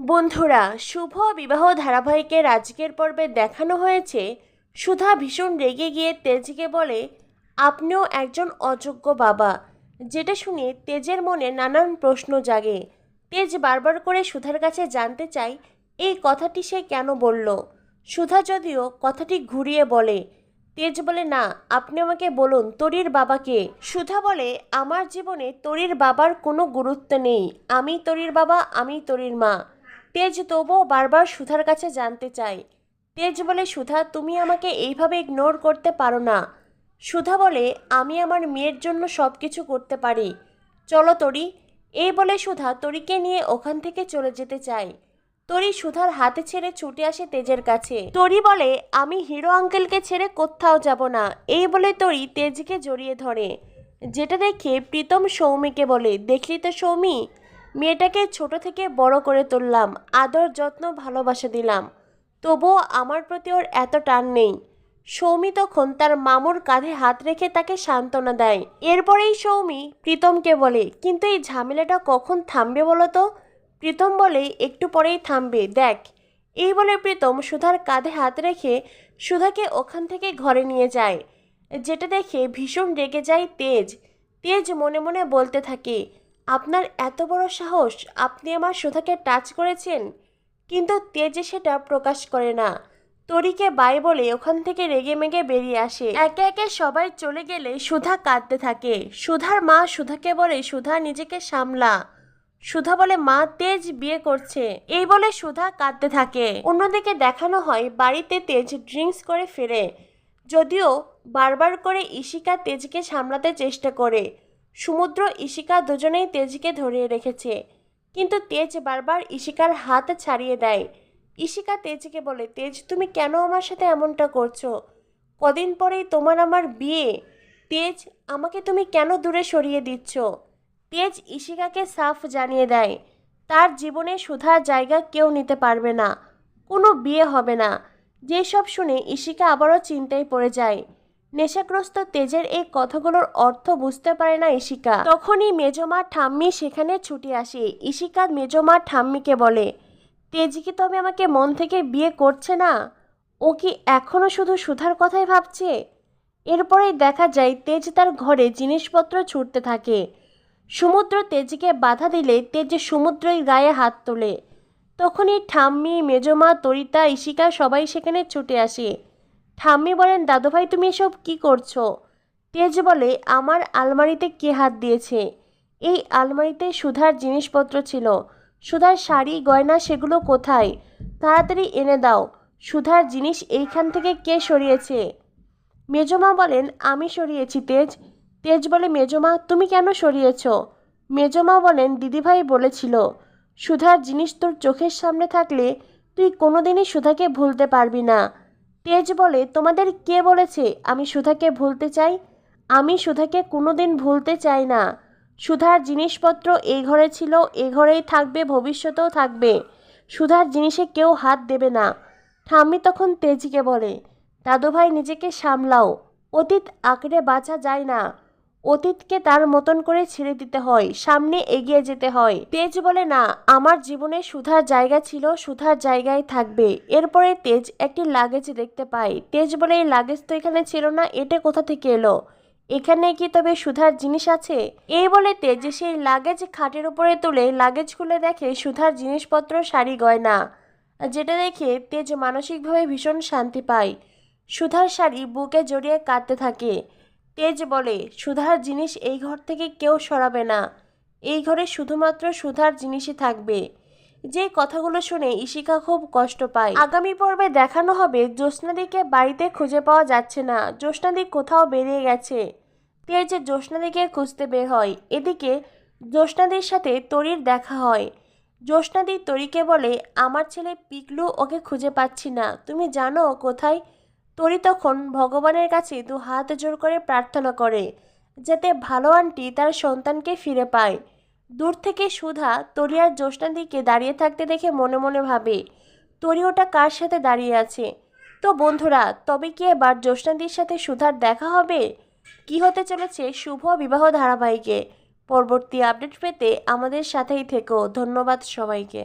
বন্ধুরা, শুভ বিবাহ ধারাবাহিকের আজকের পর্বে দেখানো হয়েছে। সুধা ভীষণ রেগে গিয়ে তেজকে বলে, আপনিও একজন অযোগ্য বাবা। যেটা শুনে তেজের মনে নানান প্রশ্ন জাগে। তেজ বারবার করে সুধার কাছে জানতে চাই এই কথাটি সে কেন বলল? সুধা যদিও কথাটি ঘুরিয়ে বলে, তেজ বলে, না, আপনি আমাকে বলুন, তরির বাবাকে সুধা বলে, আমার জীবনে তরির বাবার কোনো গুরুত্ব নেই। আমি তরির বাবা, আমি তরির মা। তেজ তবুও বারবার সুধার কাছে জানতে চাই। তেজ বলে, সুধা, তুমি আমাকে এইভাবে ইগনোর করতে পারো না। সুধা বলে, আমি আমার মেয়ের জন্য সব কিছু করতে পারি। চলো তরি। এই বলে সুধা তরিকে নিয়ে ওখান থেকে চলে যেতে চাই তরি সুধার হাতে ছেড়ে ছুটে আসে তেজের কাছে। তরি বলে, আমি হিরো আঙ্কেলকে ছেড়ে কোথাও যাব না। এই বলে তরি তেজকে জড়িয়ে ধরে। যেটা দেখে প্রীতম সৌমিকে বলে, দেখলি তো সৌমি? মেয়েটাকে ছোট থেকে বড় করে তুললাম, আদর, যত্ন, ভালোবাসা দিলাম। তবুও আমার প্রতি ওর এত টান নেই। সৌমি তখন তার মামুর কাঁধে হাত রেখে তাকে সান্ত্বনা দেয়। এরপরেই সৌমি প্রীতমকে বলে, কিন্তু এই ঝামেলাটা কখন থামবে বলো তো? প্রীতম বলে, একটু পরেই থামবে, দেখ। এই বলে প্রীতম সুধার কাঁধে হাত রেখে সুধাকে ওখান থেকে ঘরে নিয়ে যায়, যেটা দেখে ভীষণ রেগে যায় তেজ। তেজ মনে মনে বলতে থাকে আপনার এত বড় সাহস, আপনি আমার সুধাকে টাচ করেছেন? কিন্তু তেজে সেটা প্রকাশ করে না। তরিকে বাই বলে ওখান থেকে রেগে মেগে বেরিয়ে আসে। একে একে সবাই চলে গেলে সুধা কাঁদতে থাকে। সুধার মা সুধাকে বলে, সুধা, নিজেকে সামলা। সুধা বলে, মা, তেজ বিয়ে করছে। এই বলে সুধা কাঁদতে থাকে। অন্যদিকে দেখানো হয়, বাড়িতে তেজ ড্রিঙ্কস করে ফেরে। যদিও বারবার করে ইশিকা তেজকে সামলাতে চেষ্টা করে। সমুদ্র ইশিকা দুজনেই তেজকে ধরিয়ে রেখেছে। কিন্তু তেজ বারবার ইশিকার হাত ছাড়িয়ে দেয়। ইশিকা তেজকে বলে, তেজ, তুমি কেন আমার সাথে এমনটা করছ? কদিন পরেই তোমার আমার বিয়ে। তেজ, আমাকে তুমি কেন দূরে সরিয়ে দিচ্ছ? তেজ ইশিকাকে সাফ জানিয়ে দেয়, তার জীবনে সুধার জায়গা কেউ নিতে পারবে না। কোনো বিয়ে হবে না। যেসব শুনে ইশিকা আবারও চিন্তায় পড়ে যায়। নেশাগ্রস্ত তেজের এই কথাগুলোর অর্থ বুঝতে পারে না ইশিকা তখনই মেজমা ঠাম্মি সেখানে ছুটে আসে। ইশিকা মেজমা ঠাম্মিকে বলে, তেজ কি তবে আমাকে মন থেকে বিয়ে করছে না? ও কি এখনও শুধু সুধার কথাই ভাবছে? এরপরেই দেখা যায়, তেজ তার ঘরে জিনিসপত্র ছুটতে থাকে। সমুদ্র তেজকে বাধা দিলে তেজ সমুদ্রের গায়ে হাত তোলে। তখনই ঠাম্মি, মেজমা, তরিতা ইশিকা সবাই সেখানে ছুটে আসে। ঠাম্মি বলেন, দাদুভাই, তুমি এসব কি করছ? তেজ বলে, আমার আলমারিতে কে হাত দিয়েছে? এই আলমারিতে সুধার জিনিসপত্র ছিল। সুধার শাড়ি, গয়না, সেগুলো কোথায়? তাড়াতাড়ি এনে দাও। সুধার জিনিস এইখান থেকে কে সরিয়েছে? মেজমা বলেন, আমি সরিয়েছি, তেজ। তেজ বলে, মেজমা, তুমি কেন সরিয়েছ? মেজমা বলেন, দিদিভাই বলেছিল, সুধার জিনিস তোর চোখের সামনে থাকলে তুই কোনোদিনই সুধাকে ভুলতে পারবি না। তেজ বলে, তোমাদের কে বলেছে আমি সুধাকে ভুলতে চাই? আমি সুধাকে কোনোদিন ভুলতে চাই না। সুধার জিনিসপত্র এই ঘরে ছিল, এ ঘরেই থাকবে, ভবিষ্যতেও থাকবে। সুধার জিনিসে কেউ হাত দেবে না। ঠাম্মি তখন তেজিকে বলে, দাদুভাই, নিজেকে সামলাও। অতীত আঁকড়ে বাঁচা যায় না। অতীতকে তার মতন করে ছেড়ে দিতে হয়, সামনে এগিয়ে যেতে হয়। তেজ বলে, না, আমার জীবনে সুধার জায়গা ছিল, সুধার জায়গায় থাকবে। এরপরে তেজ একটি লাগেজ দেখতে পায়। তেজ বলে, এই লাগেজ তো এখানে ছিল না, এটা কোথা থেকে এলো? এখানে কি তবে সুধার জিনিস আছে? এই বলে তেজ সেই লাগেজ খাটের উপরে তুলে লাগেজ খুলে দেখে সুধার জিনিসপত্র, শাড়ি, গয়না, যেটা দেখে তেজ মানসিকভাবে ভীষণ শান্তি পায়। সুধার শাড়ি বুকে জড়িয়ে কাঁদতে থাকে। তেজ বলে, সুধার জিনিস এই ঘর থেকে কেউ সরাবে না। এই ঘরে শুধুমাত্র সুধার জিনিসই থাকবে। যে কথাগুলো শুনে ইশিকা খুব কষ্ট পায়। আগামী পর্বে দেখানো হবে, জ্যোৎস্নাদিকে বাড়িতে খুঁজে পাওয়া যাচ্ছে না। জ্যোৎস্নাদি কোথাও বেরিয়ে গেছে। তেজ জ্যোৎস্নাদিকে খুঁজতে বের হয়। এদিকে জ্যোৎস্নাদির সাথে তরির দেখা হয়। জ্যোৎস্নাদি তরিকে বলে, আমার ছেলে পিকলু ওকে খুঁজে পাচ্ছি না। তুমি জানো কোথায়? তরি তখন ভগবানের কাছে দু হাত জোর করে প্রার্থনা করে যাতে ভালো আন্টি তার সন্তানকে ফিরে পায়। দূর থেকে সুধা তরি আর জ্যোৎস্নাদিকে দাঁড়িয়ে থাকতে দেখে মনে মনে ভাবে, তরি ওটা কার সাথে দাঁড়িয়ে আছে? তো বন্ধুরা, তবে কি এবার জ্যোৎস্নাদির সাথে সুধার দেখা হবে? কি হতে চলেছে শুভ বিবাহ ধারাবাহিকে? পরবর্তী আপডেট পেতে আমাদের সাথেই থেকো। ধন্যবাদ সবাইকে।